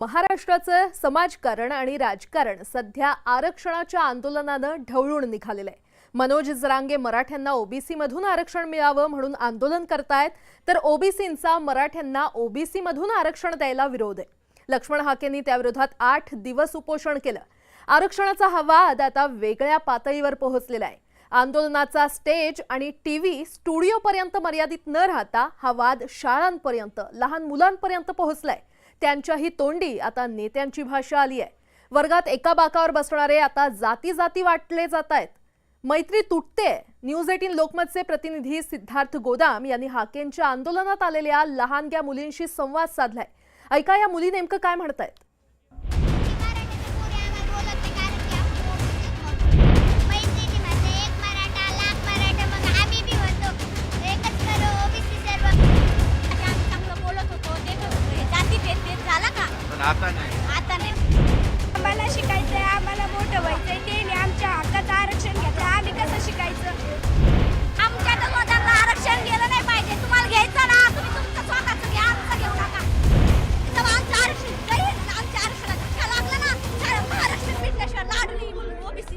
महाराष्ट्राचं समाजकारण आणि राजकारण सध्या आरक्षणाच्या आंदोलनानं ढवळून निघालेलं आहे मनोज जरांगे मराठ्यांना ओबीसीमधून आरक्षण मिळावं म्हणून आंदोलन करतायत तर ओबीसींचा मराठ्यांना ओबीसीमधून आरक्षण द्यायला विरोध आहे. लक्ष्मण हाकेंनी त्याविरोधात आठ दिवस उपोषण केलं. आरक्षणाचा हा वाद आता वेगळ्या पातळीवर पोहोचलेला आहे. आंदोलनाचा स्टेज आणि टी व्ही स्टुडिओपर्यंत मर्यादित न राहता हा वाद शाळांपर्यंत लहान मुलांपर्यंत पोहोचलाय. त्यांच्याही तोंडी आता नेत्यांची भाषा आली आहे. वर्गात एका बाकावर बसणारे आता जाती जाती वाटले जात आहेत. मैत्री तुटते. न्यूज एटीन लोकमतचे प्रतिनिधी सिद्धार्थ गोदाम यांनी हाकेंच्या आंदोलनात आलेल्या लहानग्या मुलींशी संवाद साधलाय. ऐका या मुली नेमकं काय म्हणतायत? पण आता नाही. आम्हाला शिकायचंय आम्हाला मोठं व्हायचंय ते नाही आमच्या हक्काचं आरक्षण घेतलं आम्ही कसं शिकायचं? आमच्या तर स्वतःला आरक्षण गेलं नाही पाहिजे. तुम्हाला घ्यायचं ना तुम्ही तुमचं स्वतःचं घ्या आमचं घेऊ नका. आमचं आरक्षण जाईल आणि आमच्या आरक्षणात धक्का लागला ना सारं महाराष्ट्र भेटल्याशिवाय लाडू नाही म्हणून ओबीसी.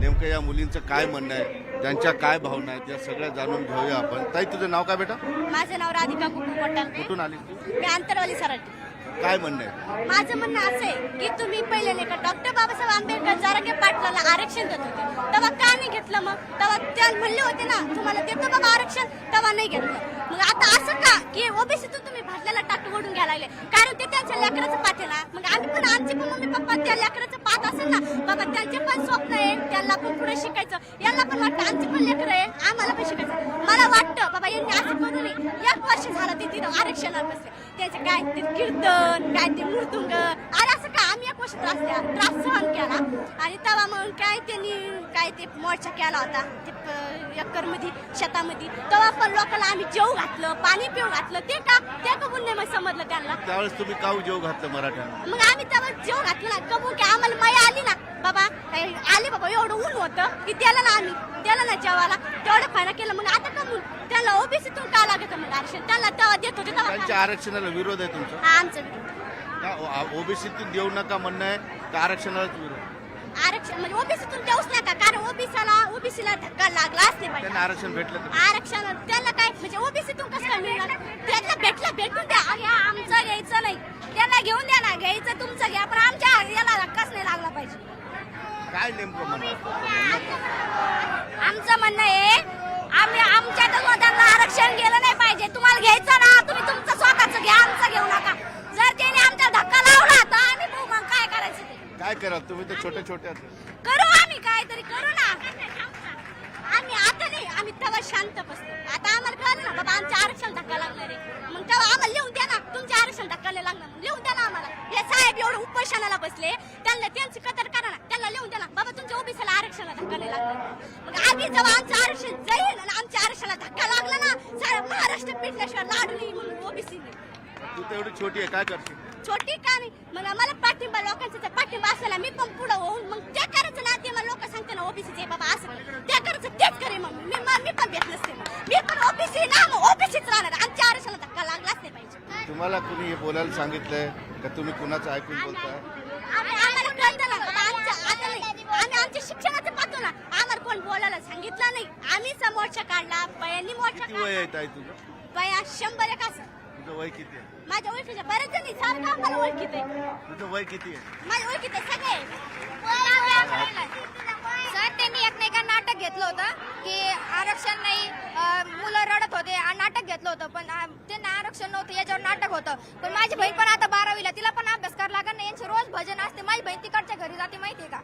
नेमकं या मुलींचं काय म्हणणं आहे? त्यांच्या काय भावना आहेत? या सगळ्या जाणून घेऊया आपण. ताई तुझं नाव काय बेटा? माझं नाव राधिका कुकू पठाण कुठून आली मी आंतरवाली सराटी काय म्हणणं आहे? माझं म्हणणं असं आहे की तुम्ही पहिले नाही का डॉक्टर बाबासाहेब आंबेडकर जारंगे पाटलाला आरक्षण देत होते. तेव्हा का नाही घेतलं मग? तेव्हा त्या म्हणले होते ना तुम्हाला देतो बाबा आरक्षण तेव्हा नाही घेतलं. मग आता असं का? की ओबीसीतून तुम्ही भाजल्याला टाक ओढून घ्यायला लागले. कारण ते त्यांच्या लेकराचं पाठेला ना. मग आम्ही पण आमचे पण मम्मी पप्पा त्या लेकराचं पाठ असेल ना बाबा त्यांचे पण स्वप्न आहे त्यांना पण पुढे शिकायचं. यांना पण वाटतं आमचे पण लेकर आहे आम्हाला पण शिकायचं. मला वाटतं बाबा यांनी असं करू नये एक वर्ष झालं ते तिथं आरक्षणात बसले. त्याचे काय ते कीर्तन काय ते मृदुंग अरे असं का आम्ही एक वर्ष त्रास द्या त्रास सहन केला. आणि तेव्हा मग काय त्यांनी काय ते मोर्चा केला होता ते एकरमध्ये शेतामध्ये तेव्हा पण लोकांना आम्ही जेव घातलं पाणी पिऊ घातलं. ते का? ते कबूल नाही मग समजलं त्यांना. त्यावेळेस तुम्ही का जेव घातलं मराठ्यांना? मग आम्ही तेव्हा जेव घातलं ना. कबूल की आम्हाला माया आली ना. बाबा काय आले बाबा एवढं ऊन होतं की त्याला ना आम्ही त्याला ना जेवायला तेवढं फायदा केलं. मग आता कबूल त्याला ओबीसीतून का लागत मग आरक्षण त्याला तेव्हा देत होते तेव्हा त्यांच्या का? आरक्षणाला विरोध आहे तुमचा? हा आमचं ओबीसीतून देऊ नका म्हणणं आहे का आरक्षणालाच विरोध आरक्षण म्हणजे ओबीसीतून देऊच नका कारण ओबीसीला ओबीसीला धक्का लागलाच नाही त्यांना पाहिजे आरक्षण भेटलं का? आरक्षण त्याला काय म्हणजे ओबीसीतून कसं काय मिळणार? त्याला भेटलं भेटून द्या. आणि हा आमचं घ्यायचं नाही. त्यांना घेऊन द्या ना घ्यायचं तुमचं घ्या पण आमच्या याला धक्काच नाही लागला पाहिजे. काय नेमकं म्हणणं आमचं म्हणणं आहे आम्ही आमच्या स्वतःला आरक्षण गेलं नाही पाहिजे. तुम्हाला घ्यायचं ना तुम्ही तुमचं स्वतःचं घ्या आमचं घेऊ नका. जर त्याने आमच्या धक्का लावला तर आम्ही बघू मग काय करायचं ते. काय करा तुम्ही तर छोटे छोटे. करू आम्ही काहीतरी करू ना. आम्ही आता नाही आम्ही तेव्हा शांत बसतो. आता आम्हाला कळलं ना बाबा आमच्या आरक्षण धक्का लागणार आहे. मग तेव्हा आम्हाला लिहून द्या ना तुमच्या आरक्षण धक्का नाही लागणार. मग लिहून द्या ना आम्हाला. हे साहेब एवढं उपोषणाला बसले त्यांना त्यांची कदर करा ना त्यांना लिहून द्या ना बाबा तुमच्या ओबीसीला आरक्षणाला धक्का नाही लागणार मग आम्ही जेव्हा आमचं आरक्षण जाईल आणि आमच्या आरक्षणाला धक्का लागला ना सारा महाराष्ट्र पिटल्याशिवाय लाडू नाही म्हणून ओबीसी तू तर एवढी छोटी आहे काय करशील? छोटी का नाही? मग आम्हाला पाठिंबा लोकांचा जर पाठिंबा असेल मी पण पुढं होऊन मग ते करायचं ना ते मला लोक सांगते ना ओबीसीचे बाबा असं. कर. ते करायचं तेच करे मग. मी मी पण भेट नसते. मी पण ओबीसी ना मग ओबीसीच राहणार. आमच्या आरक्षणाला धक्का लागलाच नाही पाहिजे. तुम्हाला कुणी हे बोलायला सांगितलंय का? तुम्ही कुणाचं ऐकून बोलताय आम्ही आम्हाला कळतं ना बाबा आमच्या आता नाही आम्ही आमच्या शिक्षणाचं पाहतो ना आम्हाला कोण सांगितलं नाही. आम्ही मोर्चा काढला बयांनी मोर्चा किती वय काढला. आहे ताई तुझं? बया शंभर एक असं. तुझं वय किती आहे? माझ्या ओळखीच्या बरेच जणी सारखं आम्हाला ओळखीत आहे तुझं वय किती आहे? माझ्या ओळखीत आहे सगळे सर त्यांनी एक नाही का नाटक घेतलं होतं की आरक्षण नाही अं, मुलं रडत होते आणि नाटक घेतलं होतं पण त्यांना आरक्षण नव्हतं याच्यावर नाटक होतं. पण माझी बहीण पण आता बारावीला तिला पण अभ्यास करावा लागत नाही यांचे रोज भजन असते. माझी बहीण तिकडच्या घरी जाते माहितीये का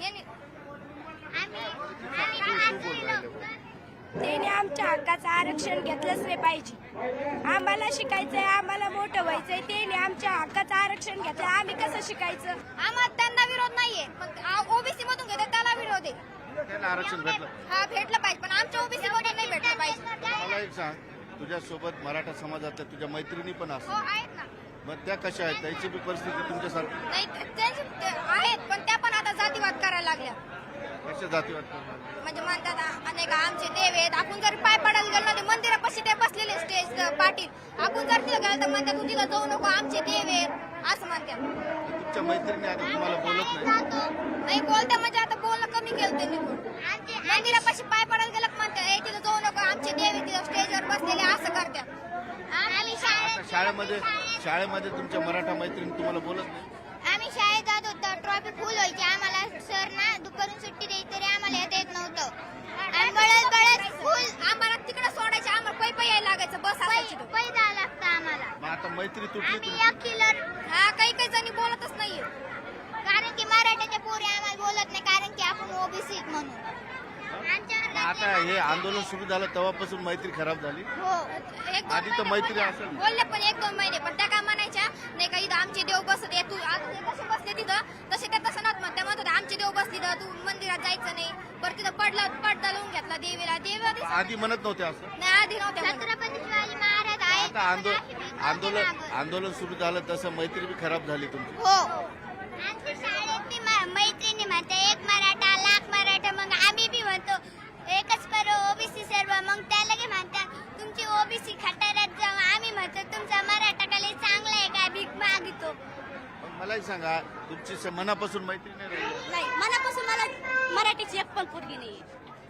यांनी तू तू बोल राहिले त्याने आमच्या हक्काचं आरक्षण घेतलंच नाही पाहिजे. आम्हाला शिकायचंय आम्हाला मोठं व्हायचंय त्याने आमच्या हक्काचं आरक्षण घेतलं आम्ही कसं शिकायचं? आम्हाला त्यांना विरोध नाहीये. पण ओबीसी मधून घेतात त्याला विरोध आहे. आरक्षण भेटलं. हा भेटलं पाहिजे पण आमच्या ओबीसी मधून नाही भेटलं पाहिजे. मला एक सांग तुझ्यासोबत मराठा समाजातल्या तुझ्या मैत्रिणी पण हो असतात. आहेत ना. मग त्या कशा आहेत? त्यांची बी परिस्थिती तुमच्यासारखी. नाही त्यांचे आहेत पण त्या पण आता जातीवाद करायला लागल्या. कशा जाती वाटतात म्हणजे म्हणतात आ- अनेक आमचे देव आहेत. आपण जर पाय पडायला गेलो ना ते मंदिरापाशी ते बसलेले स्टेज पाटील आपण जर तिथं गेलं तर म्हणतात तू तिथं जाऊ नको आमचे देव आहेत. तुमच्या मैत्रिणी आता तुम्हाला बोलत नाही. नाही बोलता म्हणजे आता बोलणं कमी केलं त्यांनी मंदिरापाशी पाय पडायला गेलं का म्हणते "ए, तिथं जाऊ नको आमचे देव तिथं स्टेजवर बसलेले असं करतात. आता शाळेमध्ये शाळेमध्ये तुमच्या मराठा मैत्रिणी तुम्हाला बोलत नाही आम्ही शाळेत जात होतो ट्रॉफी फुल व्हायची. आम्हाला सर ना दुपारून सुट्टी द्यायची तरी आम्हाला येता येत नव्हतं. आणि फुल आम्हाला तिकडे सोडायचे आम्हाला पै पै यायला लागायचं बस असायची पै लागतं आम्हाला. मग आता मैत्री तुटली आम्ही तुमची. किलर हा काही काही जणी बोलतच नाहीये. कारण की मराठ्याच्या पोरी आम्हाला बोलत नाही कारण की आपण ओबीसी म्हणून. आता हे आंदोलन सुरू झालं तेव्हापासून मैत्री खराब झाली. हो. एक दोन आधी तर महिने मैत्री बोलल्या- असेल. बोलले पण एक दोन महिने. पण त्या काय म्हणायच्या? नाही का इथं आमचे देव बसत आहे, तू आता ते कसे बसले तिथं तसे त्या तसं नव्हतं म्हणत. त्या म्हणत होत्या आमचे देव बसले तिथं तू मंदिरात जायचं नाही. बरं तिथं पडला पडदा लावून घेतला देवीला. देवी दिसत आधी म्हणत नव्हते असं. नाही आधी नव्हत्या छत्रपती शिवाजी महाराज आता आंदोलन आंदोलन आंदोलन सुरू झालं तसं मैत्री बी खराब झाली तुमची. हो मैत्रिणी म्हणते एक मराठा लाख मराठा मग आम्ही बी म्हणतो एकच करो ओबीसी सर्व मग त्या लगे म्हणतात तुमची ओबीसी खटाऱ्यात जाऊ आम्ही म्हणतो तुमचा मराठा कले चांगला आहे काय भीक मागितो मग मलाही सांगा तुमची स- मनापासून मैत्री नाही राहिली. नाही मनापासून मला मराठीची एक पण पोरगी नाही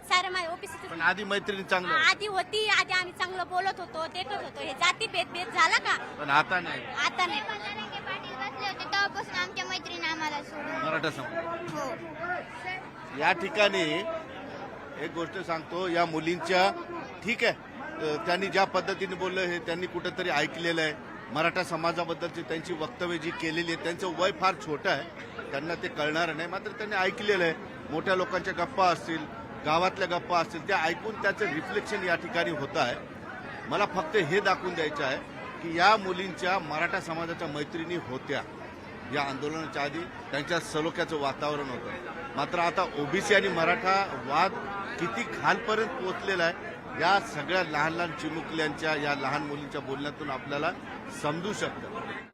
सारं माझ्या पण आधी मैत्रिणी चांगलं होतं. आधी होती आधी आम्ही चांगलं बोलत होतो देखत होतो. हे जाती भेद झाला का? पण आता नाही. आता नाही. पाटील बसले होते तेव्हापासून आमच्या मैत्रिणी आम्हाला सोडून मराठा समाज. हो या ठिकाणी एक गोष्ट सांगतो या मुलींच्या ठीक आहे अ, त्यांनी ज्या पद्धतीने बोललं हे त्यांनी कुठंतरी ऐकलेलं आहे. मराठा समाजाबद्दलची त्यांची वक्तव्य जी केलेली आहे त्यांचं वय फार छोटं आहे. त्यांना ते कळणार नाही. मात्र त्यांनी ऐकलेलं आहे. मोठ्या लोकांच्या गप्पा असतील गावातल्या गप्पा असतील त्या ऐकून त्याचं रिफ्लेक्शन या ठिकाणी होत आहे. मला फक्त हे दाखवून द्यायचं आहे की या मुलींच्या मराठा समाजाच्या मैत्रिणी होत्या. या आंदोलनाच्या आधी त्यांच्या सलोख्याचं वातावरण होतं. मात्र आता ओबीसी आणि मराठा वाद किती खालपर्यंत पोहोचलेला आहे या सगळ्या लहान लहान चिमुकल्यांच्या या लहान मुलींच्या बोलण्यातून आपल्याला समजू शकतं.